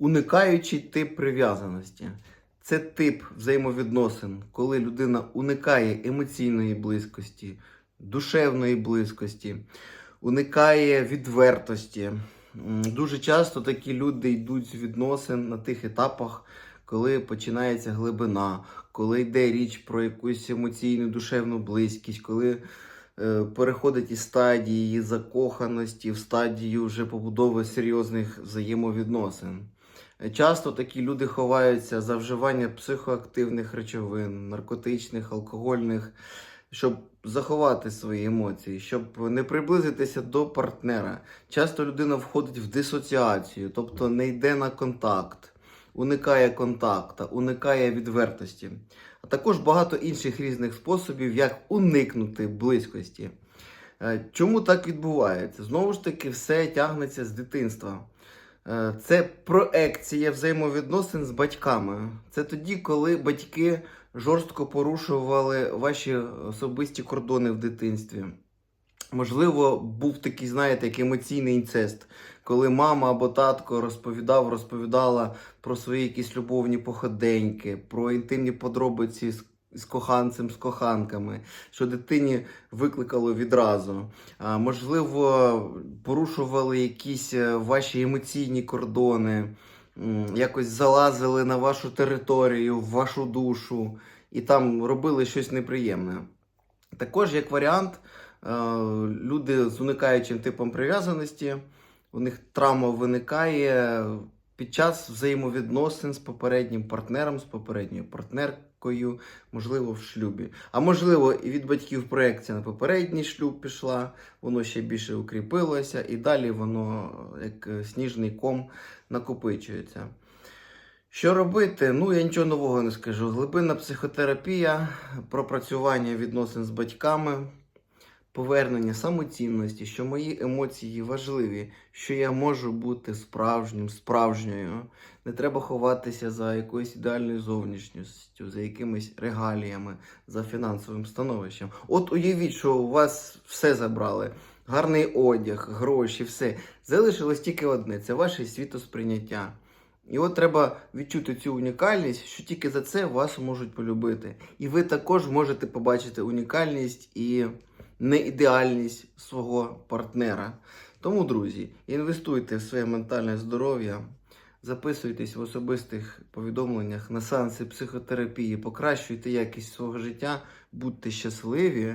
Уникаючий тип прив'язаності. Це тип взаємовідносин, коли людина уникає емоційної близькості, душевної близькості, уникає відвертості. Дуже часто такі люди йдуть з відносин на тих етапах, коли починається глибина, коли йде річ про якусь емоційну душевну близькість, коли е, переходить із стадії закоханості в стадію вже побудови серйозних взаємовідносин. Часто такі люди ховаються за вживання психоактивних речовин, наркотичних, алкогольних, щоб заховати свої емоції, щоб не приблизитися до партнера. Часто людина входить в дисоціацію, тобто не йде на контакт, уникає контакта, уникає відвертості. А також багато інших різних способів, як уникнути близькості. Е, Чому так відбувається? Знову ж таки, все тягнеться з дитинства. Е, Це проекція взаємовідносин з батьками. Це тоді, коли батьки жорстко порушували ваші особисті кордони в дитинстві. Можливо, був такий, знаєте, як емоційний інцест, коли мама або татко розповідав, розповідала про свої якісь любовні походеньки, про інтимні подробиці з, з коханцем, з коханками, що дитині викликало відразу. А, можливо, порушували якісь е, ваші емоційні кордони, якось залазили на вашу територію, в вашу душу і там робили щось неприємне. Також, як варіант, е, люди з уникаючим типом прив'язаності, у них травма виникає під час взаємовідносин з попереднім партнером, з попередньою партнеркою, можливо, в шлюбі. А можливо, і від батьків проекція на попередній шлюб пішла, воно ще більше укріпилося, і далі воно, як е, сніжний ком, накопичується. Що робити? Ну, я нічого нового не скажу. Глибинна психотерапія, пропрацювання відносин з батьками, повернення самоцінності, що мої емоції важливі, що я можу бути справжнім, справжньою. Не треба ховатися за якоюсь ідеальною зовнішністю, за якимись регаліями, за фінансовим становищем. От уявіть, що у вас все забрали. Гарний одяг, гроші, все. Залишилось тільки одне це ваше світосприйняття. І от треба відчути цю унікальність, що тільки за це вас можуть полюбити. І ви також можете побачити унікальність і неідеальність свого партнера. Тому, друзі, інвестуйте в своє ментальне здоров'я, записуйтесь в особистих повідомленнях на сеанси психотерапії, покращуйте якість свого життя, будьте щасливі.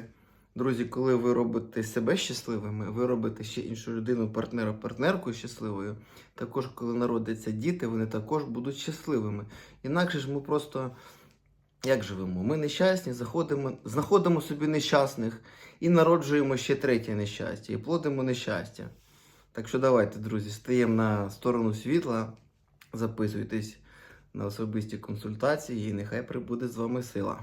Друзі, коли ви робите себе щасливими, ви робите ще іншу людину, партнера, партнерку щасливою. Також, коли народяться діти, вони також будуть щасливими. Інакше ж ми просто як живемо? Ми нещасні, заходимо, знаходимо собі нещасних і народжуємо ще третє нещастя, і плодимо нещастя. Так що давайте, друзі, стаємо на сторону світла, записуйтесь на особисті консультації, і нехай прибуде з вами сила.